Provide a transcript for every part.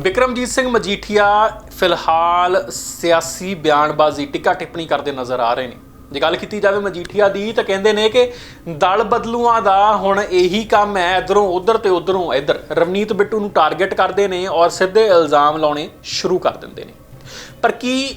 ਵਿਕਰਮਜੀਤ ਸਿੰਘ ਮਜੀਠੀਆ ਫਿਲਹਾਲ ਸਿਆਸੀ ਬਿਆਨਬਾਜ਼ੀ, ਟਿੱਕਾ ਟਿੱਪਣੀ ਕਰਦੇ ਨਜ਼ਰ ਆ ਰਹੇ ਨੇ। ਜੇ ਗੱਲ ਕੀਤੀ ਜਾਵੇ ਮਜੀਠੀਆ ਦੀ, ਤਾਂ ਕਹਿੰਦੇ ਨੇ ਕਿ ਦਲ ਬਦਲੂਆਂ ਦਾ ਹੁਣ ਇਹੀ ਕੰਮ ਹੈ, ਇਧਰੋਂ ਉਧਰ ਤੇ ਉਧਰੋਂ ਇਧਰ। ਰਵਨੀਤ ਬਿੱਟੂ ਨੂੰ ਟਾਰਗੇਟ ਕਰਦੇ ਨੇ ਔਰ ਸਿੱਧੇ ਇਲਜ਼ਾਮ ਲਾਉਣੇ ਸ਼ੁਰੂ ਕਰ ਦਿੰਦੇ ਨੇ। ਪਰ ਕੀ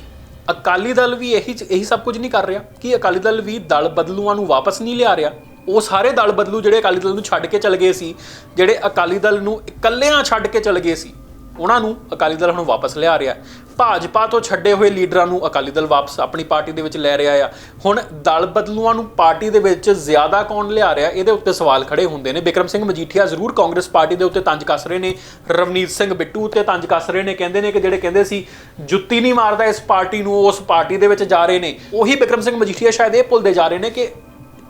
ਅਕਾਲੀ ਦਲ ਵੀ ਇਹੀ ਇਹੀ ਸਭ ਕੁਝ ਨਹੀਂ ਕਰ ਰਿਹਾ? ਕਿ ਅਕਾਲੀ ਦਲ ਵੀ ਦਲ ਬਦਲੂਆਂ ਨੂੰ ਵਾਪਸ ਨਹੀਂ ਲਿਆ ਰਿਹਾ? ਉਹ ਸਾਰੇ ਦਲ ਬਦਲੂ ਜਿਹੜੇ ਅਕਾਲੀ ਦਲ ਨੂੰ ਛੱਡ ਕੇ ਚਲੇ ਗਏ ਸੀ, ਜਿਹੜੇ ਅਕਾਲੀ ਦਲ ਨੂੰ ਇਕੱਲਿਆਂ ਛੱਡ ਕੇ ਚਲੇ ਗਏ ਸੀ। ਉਹਨਾਂ ਨੂੰ ਅਕਾਲੀ ਦਲ ਹੁਣ ਵਾਪਸ ਲਿਆ ਰਿਹਾ ਭਾਜਪਾ ਤੋਂ ਛੱਡੇ ਹੋਏ ਲੀਡਰਾਂ ਨੂੰ ਅਕਾਲੀ ਦਲ ਵਾਪਸ ਆਪਣੀ ਪਾਰਟੀ ਦੇ ਵਿੱਚ ਲੈ ਰਿਹਾ ਆ। ਹੁਣ ਦਲ ਬਦਲੂਆਂ ਨੂੰ ਪਾਰਟੀ ਦੇ ਵਿੱਚ ਜ਼ਿਆਦਾ ਕੌਣ ਲਿਆ ਰਿਹਾ? ਇਹਦੇ ਉੱਤੇ ਸਵਾਲ ਖੜੇ ਹੁੰਦੇ ਨੇ। ਬਿਕਰਮ ਸਿੰਘ ਮਜੀਠੀਆ ਜ਼ਰੂਰ ਕਾਂਗਰਸ ਪਾਰਟੀ ਦੇ ਉੱਤੇ ਤੰਜ ਕੱਸ ਰਹੇ ਨੇ। ਰਵਨੀਤ ਸਿੰਘ ਬਿੱਟੂ ਉੱਤੇ ਤੰਜ ਕੱਸ ਰਹੇ ਨੇ। ਕਹਿੰਦੇ ਨੇ ਕਿ ਜਿਹੜੇ ਕਹਿੰਦੇ ਸੀ, ਜੁੱਤੀ ਨਹੀਂ ਮਾਰਦਾ ਇਸ ਪਾਰਟੀ ਨੂੰ, ਉਸ ਪਾਰਟੀ ਦੇ ਵਿੱਚ ਜਾ ਰਹੇ ਨੇ। ਉਹੀ ਬਿਕਰਮ ਸਿੰਘ ਮਜੀਠੀਆ ਸ਼ਾਇਦ ਇਹ ਭੁੱਲਦੇ ਜਾ ਰਹੇ ਨੇ ਕਿ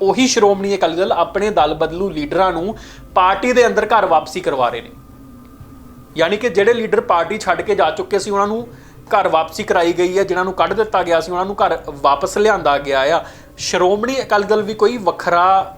ਉਹੀ ਸ਼੍ਰੋਮਣੀ ਅਕਾਲੀ ਦਲ ਆਪਣੇ ਦਲ ਬਦਲੂ ਲੀਡਰਾਂ ਨੂੰ ਪਾਰਟੀ ਦੇ ਅੰਦਰ ਘਰ ਵਾਪਸੀ ਕਰਵਾ ਰਹੇ ਨੇ। ਯਾਨੀ ਕਿ ਜਿਹੜੇ ਲੀਡਰ ਪਾਰਟੀ ਛੱਡ ਕੇ ਜਾ ਚੁੱਕੇ ਸੀ, ਉਹਨਾਂ ਨੂੰ ਘਰ ਵਾਪਸੀ ਕਰਾਈ ਗਈ ਹੈ, ਜਿਨ੍ਹਾਂ ਨੂੰ ਕੱਢ ਦਿੱਤਾ ਗਿਆ ਸੀ, ਉਹਨਾਂ ਨੂੰ ਘਰ ਵਾਪਸ ਲਿਆਂਦਾ ਗਿਆ ਆ। ਸ਼੍ਰੋਮਣੀ ਅਕਾਲੀ ਦਲ ਵੀ ਕੋਈ ਵੱਖਰਾ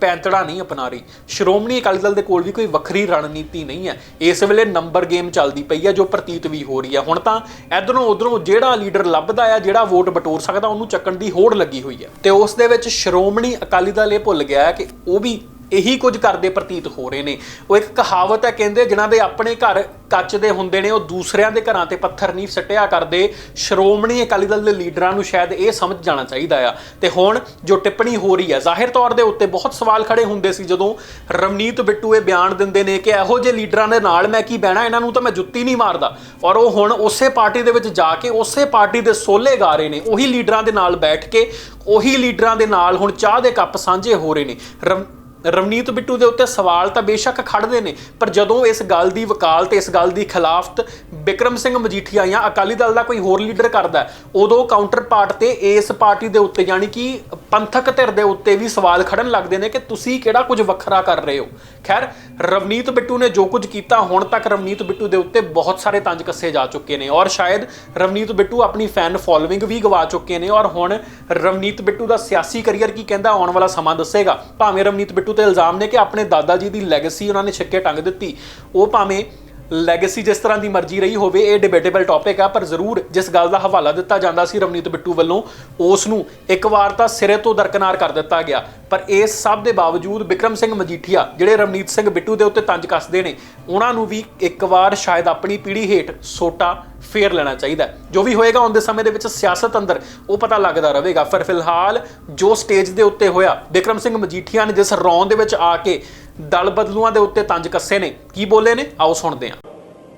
ਪੈਂਤੜਾ ਨਹੀਂ ਅਪਣਾ ਰਹੀ ਸ਼੍ਰੋਮਣੀ ਅਕਾਲੀ ਦਲ ਦੇ ਕੋਲ ਵੀ ਕੋਈ ਵੱਖਰੀ ਰਣਨੀਤੀ ਨਹੀਂ ਹੈ। ਇਸ ਵੇਲੇ ਨੰਬਰ ਗੇਮ ਚੱਲਦੀ ਪਈ ਹੈ, ਜੋ ਪ੍ਰਤੀਤ ਵੀ ਹੋ ਰਹੀ ਹੈ। ਹੁਣ ਤਾਂ ਇਧਰੋਂ ਉਧਰੋਂ ਜਿਹੜਾ ਲੀਡਰ ਲੱਭਦਾ ਆ, ਜਿਹੜਾ ਵੋਟ ਬਟੋਰ ਸਕਦਾ, ਉਹਨੂੰ ਚੱਕਣ ਦੀ ਹੋੜ ਲੱਗੀ ਹੋਈ ਹੈ। ਤੇ ਉਸ ਦੇ ਵਿੱਚ ਸ਼੍ਰੋਮਣੀ ਅਕਾਲੀ ਦਲ ਇਹ ਭੁੱਲ ਗਿਆ ਹੈ ਕਿ ਉਹ ਵੀ ਇਹੀ ਕੁਝ ਕਰਦੇ ਪ੍ਰਤੀਤ ਹੋ ਰਹੇ ਨੇ। ਉਹ ਇੱਕ ਕਹਾਵਤ ਹੈ, ਕਹਿੰਦੇ ਜਿਨ੍ਹਾਂ ਦੇ ਆਪਣੇ ਘਰ ਕੱਚ ਦੇ ਹੁੰਦੇ ਨੇ, ਉਹ ਦੂਸਰਿਆਂ ਦੇ ਘਰਾਂ ਤੇ ਪੱਥਰ ਨਹੀਂ ਸੱਟਿਆ ਕਰਦੇ। ਸ਼੍ਰੋਮਣੀ ਅਕਾਲੀ ਦਲ ਦੇ ਲੀਡਰਾਂ ਨੂੰ ਸ਼ਾਇਦ ਇਹ ਸਮਝ ਜਾਣਾ ਚਾਹੀਦਾ ਆ। ਤੇ ਹੁਣ ਜੋ ਟਿੱਪਣੀ ਹੋ ਰਹੀ ਹੈ, ਜ਼ਾਹਿਰ ਤੌਰ ਦੇ ਉੱਤੇ ਬਹੁਤ ਸਵਾਲ ਖੜੇ ਹੁੰਦੇ ਸੀ ਜਦੋਂ ਰਵਨੀਤ ਬਿੱਟੂ ਇਹ ਬਿਆਨ ਦਿੰਦੇ ਨੇ ਕਿ ਇਹੋ ਜਿਹੇ ਲੀਡਰਾਂ ਦੇ ਨਾਲ ਮੈਂ ਕੀ ਬਹਿਣਾ, ਇਹਨਾਂ ਨੂੰ ਤਾਂ ਮੈਂ ਜੁੱਤੀ ਨਹੀਂ ਮਾਰਦਾ। ਔਰ ਉਹ ਹੁਣ ਉਸੇ ਪਾਰਟੀ ਦੇ ਵਿੱਚ ਜਾ ਕੇ ਉਸੇ ਪਾਰਟੀ ਦੇ ਸੋਲੇ ਗਾ ਰਹੇ ਨੇ, ਉਹੀ ਲੀਡਰਾਂ ਦੇ ਨਾਲ ਬੈਠ ਕੇ, ਉਹੀ ਲੀਡਰਾਂ ਦੇ ਨਾਲ ਹੁਣ ਚਾਹ ਦੇ ਕੱਪ ਸਾਂਝੇ ਹੋ ਰਹੇ ਨੇ। ਰਵ- ਰਵਨੀਤ ਬਿੱਟੂ ਦੇ ਉੱਤੇ ਸਵਾਲ ਤਾਂ ਬੇਸ਼ੱਕ ਖੜਦੇ ਨੇ, ਪਰ ਜਦੋਂ ਇਸ ਗੱਲ ਦੀ ਵਕਾਲਤ ਇਸ ਗੱਲ ਦੀ ਖਿਲਾਫਤ ਬਿਕਰਮ ਸਿੰਘ ਮਜੀਠੀਆ ਜਾਂ ਅਕਾਲੀ ਦਲ ਦਾ ਕੋਈ ਹੋਰ ਲੀਡਰ ਕਰਦਾ ਉਦੋਂ ਕਾਊਂਟਰ ਪਾਰਟ ਤੇ ਇਸ ਪਾਰਟੀ ਦੇ ਉੱਤੇ ਯਾਨੀ ਕਿ ਪੰਥਕ ਧਿਰ ਦੇ ਉੱਤੇ ਵੀ ਸਵਾਲ ਖੜਨ ਲੱਗਦੇ ਨੇ ਕਿ ਤੁਸੀਂ ਕਿਹੜਾ ਕੁਝ ਵੱਖਰਾ ਕਰ ਰਹੇ ਹੋ। ਖੈਰ, ਰਵਨੀਤ ਬਿੱਟੂ ਨੇ ਜੋ ਕੁਝ ਕੀਤਾ, ਹੁਣ ਤੱਕ ਰਵਨੀਤ ਬਿੱਟੂ ਦੇ ਉੱਤੇ ਬਹੁਤ ਸਾਰੇ ਤੰਜ ਕੱਸੇ ਜਾ ਚੁੱਕੇ ਨੇ ਔਰ ਸ਼ਾਇਦ ਰਵਨੀਤ ਬਿੱਟੂ ਆਪਣੀ ਫੈਨ ਫੋਲੋਇੰਗ ਵੀ ਗਵਾ ਚੁੱਕੇ ਨੇ ਔਰ ਹੁਣ ਰਵਨੀਤ ਬਿੱਟੂ ਦਾ ਸਿਆਸੀ ਕੈਰੀਅਰ ਕੀ ਕਹਿੰਦਾ ਆਉਣ ਵਾਲਾ ਸਮਾਂ ਦੱਸੇਗਾ। ਭਾਵੇਂ ਰਵਨੀਤ ਬਿੱਟੂ ਤੇ ਇਲਜ਼ਾਮ ਨੇ ਕਿ ਆਪਣੇ ਦਾਦਾ ਜੀ ਦੀ ਲੈਗੇਸੀ ਉਹਨਾਂ ਨੇ ਛਿੱਕੇ ਟੰਗ ਦਿੱਤੀ। ਉਹ ਭਾਵੇਂ ਲੈਗੇਸੀ ਜਿਸ ਤਰ੍ਹਾਂ ਦੀ ਮਰਜ਼ੀ ਰਹੀ ਹੋਵੇ, ਇਹ ਡਿਬੇਟੇਬਲ ਟੌਪਿਕ ਆ, ਪਰ ਜ਼ਰੂਰ ਜਿਸ ਗੱਲ ਦਾ ਹਵਾਲਾ ਦਿੱਤਾ ਜਾਂਦਾ ਸੀ ਰਵਨੀਤ ਬਿੱਟੂ ਵੱਲੋਂ, ਉਸ ਨੂੰ ਇੱਕ ਵਾਰ ਤਾਂ ਸਿਰੇ ਤੋਂ ਦਰਕਨਾਰ ਕਰ ਦਿੱਤਾ ਗਿਆ। ਪਰ ਇਸ ਸਭ ਦੇ ਬਾਵਜੂਦ ਬਿਕਰਮ ਸਿੰਘ ਮਜੀਠੀਆ, ਜਿਹੜੇ ਰਵਨੀਤ ਸਿੰਘ ਬਿੱਟੂ ਦੇ ਉੱਤੇ ਤੰਜ ਕੱਸਦੇ ਨੇ, ਉਹਨਾਂ ਨੂੰ ਵੀ ਇੱਕ ਵਾਰ ਸ਼ਾਇਦ ਆਪਣੀ ਪੀੜ੍ਹੀ ਹੇਠ ਸੋਟਾ ਫੇਰ ਲੈਣਾ ਚਾਹੀਦਾ ਜੋ ਵੀ ਹੋਏਗਾ ਆਉਂਦੇ ਸਮੇਂ ਦੇ ਵਿੱਚ ਸਿਆਸਤ ਅੰਦਰ ਉਹ ਪਤਾ ਲੱਗਦਾ ਰਹੇਗਾ। ਪਰ ਫਿਲਹਾਲ ਜੋ ਸਟੇਜ ਦੇ ਉੱਤੇ ਹੋਇਆ, ਬਿਕਰਮ ਸਿੰਘ ਮਜੀਠੀਆ ਨੇ ਜਿਸ ਰੌਂ ਦੇ ਵਿੱਚ ਆ ਕੇ ਦਲ ਬਦਲੂਆਂ ਦੇ ਉੱਤੇ ਤੰਜ ਕੱਸੇ ਨੇ, ਕੀ ਬੋਲੇ ਨੇ? ਆਓ ਸੁਣਦੇ ਹਾਂ।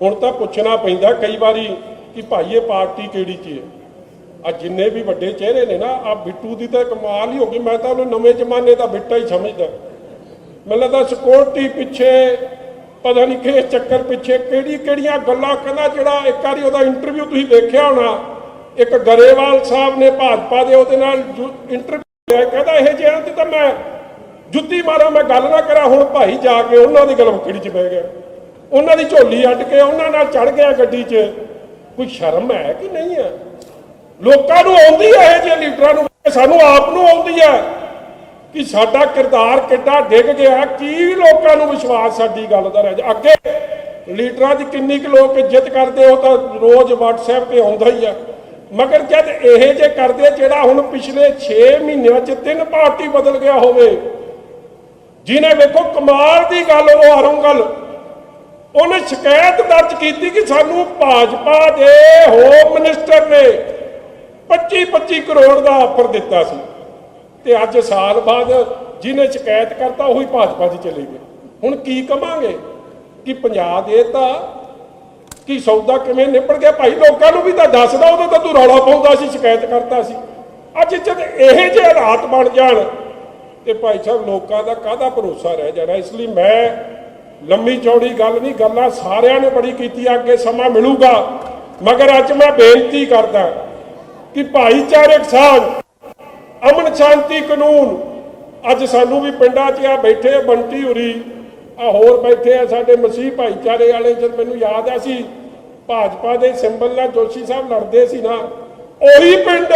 ਹੁਣ ਤਾਂ ਪੁੱਛਣਾ ਪੈਂਦਾ ਕਈ ਵਾਰੀ ਕਿ ਭਾਈ ਇਹ ਪਾਰਟੀ ਕਿਹੜੀ ਚ ਹੈ? ਆ ਜਿੰਨੇ ਵੀ ਵੱਡੇ ਚਿਹਰੇ ਨੇ ਨਾ, ਆ ਬਿੱਟੂ ਦੀ ਤਾਂ ਕਮਾਲ ਹੀ ਹੋ ਗਈ। ਮੈਂ ਤਾਂ ਉਹਨੂੰ ਨਵੇਂ ਜ਼ਮਾਨੇ ਦਾ ਬਿੱਟਾ ਹੀ ਸਮਝਦਾ। ਮੈਨੂੰ ਲੱਗਦਾ ਸਿਕਿਉਰਿਟੀ ਪਿੱਛੇ ਪਤਾ ਨਹੀਂ ਕਿਸ ਚੱਕਰ ਪਿੱਛੇ ਕਿਹੜੀ ਕਿਹੜੀਆਂ ਗੱਲਾਂ ਕਹਿੰਦਾ ਜਿਹੜਾ ਇੱਕ ਵਾਰੀ ਉਹਦਾ ਇੰਟਰਵਿਊ ਤੁਸੀਂ ਦੇਖਿਆ ਹੋਣਾ। ਇੱਕ ਗਰੇਵਾਲ ਸਾਹਿਬ ਨੇ ਭਾਜਪਾ ਦੇ ਉਹਦੇ ਨਾਲ ਇੰਟਰਵਿਊ ਕਹਿੰਦਾ ਇਹ ਜਿਹਨਾਂ ਦੀ ਤਾਂ ਮੈਂ ਜੁੱਤੀ ਮਾਰਾਂ, ਮੈਂ ਗੱਲ ਨਾ ਕਰਾਂ। ਹੁਣ ਭਾਈ ਜਾ ਕੇ ਉਹਨਾਂ ਦੀ ਗਲਵਕੜੀ 'ਚ ਬਹਿ ਗਿਆ। ਉਹਨਾਂ ਦੀ ਝੋਲੀ ਅੱਡ ਕੇ ਉਹਨਾਂ ਨਾਲ ਚੜ ਗਿਆ ਗੱਡੀ 'ਚ। ਕੋਈ ਸ਼ਰਮ ਹੈ ਕਿ ਨਹੀਂ ਹੈ? ਲੋਕਾਂ ਨੂੰ ਆਉਂਦੀ ਹੈ ਇਹ ਜਿਹੇ ਲੀਡਰਾਂ ਨੂੰ, ਸਾਨੂੰ ਆਪ ਨੂੰ ਆਉਂਦੀ ਹੈ। ਕਿ ਸਾਡਾ ਕਿਰਦਾਰ ਕਿੱਡਾ ਡਿੱਗ ਗਿਆ, ਕੀ ਲੋਕਾਂ ਨੂੰ ਵਿਸ਼ਵਾਸ ਸਾਡੀ ਗੱਲ ਦਾ ਰਹਿ ਜਾ। ਅੱਗੇ ਲੀਡਰਾਂ ਦੀ ਕਿੰਨੀ ਕੁ ਲੋਕ ਇੱਜ਼ਤ ਕਰਦੇ, ਉਹ ਤਾਂ ਰੋਜ਼ WhatsApp ਤੇ ਆਉਂਦਾ ਹੀ ਆ। ਮਗਰ ਜਦ ਇਹ ਜੇ ਕਰਦੇ, ਜਿਹੜਾ ਹੁਣ ਪਿਛਲੇ 6 ਮਹੀਨਿਆਂ 'ਚ ਤਿੰਨ ਪਾਰਟੀ ਬਦਲ ਗਿਆ ਹੋਵੇ, ਜਿਹਨੇ ਵੇਖੋ ਕਮਾਲ ਦੀ ਗੱਲ, ਉਹ ਹਰੋਂ ਉਹਨੇ ਸ਼ਿਕਾਇਤ ਦਰਜ ਕੀਤੀ ਕਿ ਸਾਨੂੰ ਭਾਜਪਾ ਦੇ ਹੋਮ ਮਿਨਿਸਟਰ ਨੇ 25 25 ਕਰੋੜ ਦਾ ਆਫਰ ਦਿੱਤਾ ਸੀ। ਤੇ ਅੱਜ ਸਾਲ ਬਾਅਦ ਜਿਹਨੇ ਸ਼ਿਕਾਇਤ ਕਰਤਾ ਉਹੀ ਭਾਜਪਾ 'ਚ ਚਲੇ ਗਏ ਹੁਣ ਕੀ ਕਵਾਂਗੇ? ਕਿ ਪੰਜਾਬ ਇਹ ਤਾਂ ਕਿ ਸੌਦਾ ਕਿਵੇਂ ਨਿਪਟ ਗਿਆ? ਭਾਈ ਲੋਕਾਂ ਨੂੰ ਵੀ ਤਾਂ ਦੱਸਦਾ ਉਦੋਂ ਤਾਂ ਤੂੰ ਰੌਲਾ ਪਾਉਂਦਾ ਸੀ, ਸ਼ਿਕਾਇਤ ਕਰਤਾ ਸੀ। ਅੱਜ ਜਦ ਇਹ ਜਿਹੇ ਹਾਲਾਤ ਬਣ ਜਾਣ ਤੇ ਭਾਈ ਸਾਹਿਬ ਲੋਕਾਂ ਦਾ ਕਾਹਦਾ ਭਰੋਸਾ ਰਹਿ ਜਾਣਾ? ਇਸ ਲਈ ਮੈਂ ਲੰਮੀ ਚੌੜੀ ਗੱਲ ਨਹੀਂ, ਗੱਲਾਂ ਸਾਰਿਆਂ ਨੇ ਬੜੀ ਕੀਤੀ, ਅੱਗੇ ਸਮਾਂ ਮਿਲੂਗਾ। ਮਗਰ ਅੱਜ ਮੈਂ ਬੇਨਤੀ ਕਰਦਾ ਕਿ ਭਾਈਚਾਰਕ ਸਾਂਝ ਅਮਨ ਸ਼ਾਂਤੀ ਕਾਨੂੰਨ। ਅੱਜ ਸਾਨੂੰ ਵੀ ਪਿੰਡਾਂ 'ਚ ਆ ਬੈਠੇ ਆ ਬੰਟੀ ਹੁਰੀ। ਆ ਹੋਰ ਬੈਠੇ ਆ ਸਾਡੇ ਮਸੀਹ ਭਾਈਚਾਰੇ ਵਾਲੇ, ਜਦ ਮੈਨੂੰ ਯਾਦ ਆ ਸੀ ਭਾਜਪਾ ਦੇ ਸਿੰਬਲ ਨਾਲ ਜੋਸ਼ੀ ਸਾਹਿਬ ਲੜਦੇ ਸੀ ਨਾ, ਉਹੀ ਪਿੰਡ।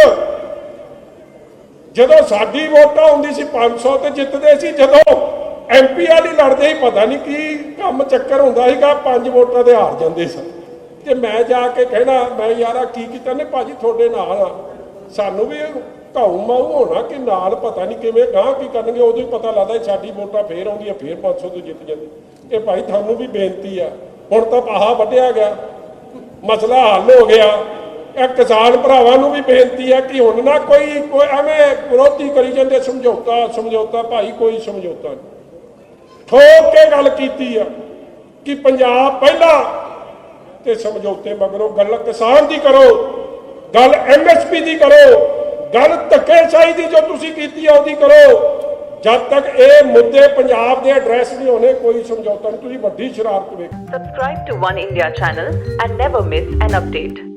ਜਦੋਂ ਸਾਡੀ ਵੋਟਾਂ ਹੁੰਦੀ ਸੀ 500 ਤੇ ਜਿੱਤਦੇ ਸੀ, ਜਦੋਂ ਐਮਪੀ ਵਾਲੀ ਲੜਦੇ ਹੀ ਪਤਾ ਨਹੀਂ ਕੀ ਕੰਮ ਚੱਕਰ ਹੁੰਦਾ ਸੀਗਾ, ਪੰਜ ਵੋਟਾਂ ਦੇ ਹਾਰ ਜਾਂਦੇ ਸਨ ਤੇ ਮੈਂ ਜਾ ਕੇ ਕਹਿਣਾ, ਮੈਂ ਯਾਰਾ ਕੀ ਕੀਤਾ ਨੇ, ਭਾਜੀ ਤੁਹਾਡੇ ਨਾਲ ਆ। ਸਾਨੂੰ ਵੀ ਘਾਉ ਮਾਊ ਹੋਣਾ ਕਿ ਨਾਲ ਪਤਾ ਨਹੀਂ ਕਿਵੇਂ ਗਾਂ ਕੀ ਕਰਨਗੇ, ਉਦੋਂ ਹੀ ਪਤਾ ਲੱਗਦਾ ਸਾਡੀ ਵੋਟਾਂ ਫੇਰ ਆਉਂਦੀਆਂ, ਫੇਰ 500 ਤੋਂ ਜਿੱਤ ਜਾਂਦੀ। ਇਹ ਭਾਈ ਤੁਹਾਨੂੰ ਵੀ ਬੇਨਤੀ ਆ। ਹੁਣ ਤਾਂ ਆਹ ਵੱਢਿਆ ਗਿਆ। ਮਸਲਾ ਹੱਲ ਹੋ ਗਿਆ। ਇਹ ਕਿਸਾਨ ਭਰਾਵਾਂ ਨੂੰ ਵੀ ਬੇਨਤੀ ਹੈ ਕਿ ਹੁਣ ਨਾ ਕੋਈ ਕੋਈ ਐਵੇਂ ਵਿਰੋਧੀ ਕਰੀ ਜਾਂਦੇ, ਸਮਝੌਤਾ ਸਮਝੌਤਾ, ਭਾਈ ਕੋਈ ਸਮਝੌਤਾ ਨਹੀਂ। ਠੋਕ ਕੇ ਗੱਲ ਕੀਤੀ ਆ ਕਿ ਪੰਜਾਬ ਪਹਿਲਾਂ ਤੇ ਸਮਝੌਤੇ ਮਗਰੋਂ ਗੱਲ ਕਿਸਾਨ ਦੀ ਕਰੋ, ਗੱਲ ਐਮਐਸਪੀ ਦੀ ਕਰੋ। ਗੱਲ ਧੱਕੇਸ਼ਾਹੀ ਦੀ ਜੋ ਤੁਸੀਂ ਕੀਤੀ ਆ, ਉਹਦੀ ਕਰੋ ਜਦ ਤੱਕ ਇਹ ਮੁੱਦੇ ਪੰਜਾਬ ਦੇ ਐਡਰੈਸ ਨਹੀਂ ਹੋਣੇ, ਕੋਈ ਸਮਝੌਤਾ ਨਹੀਂ ਤੁਸੀਂ ਵੱਡੀ ਸ਼ਰਾਰਤ ਵੇਖ Subscribe to One India channel and never miss an update.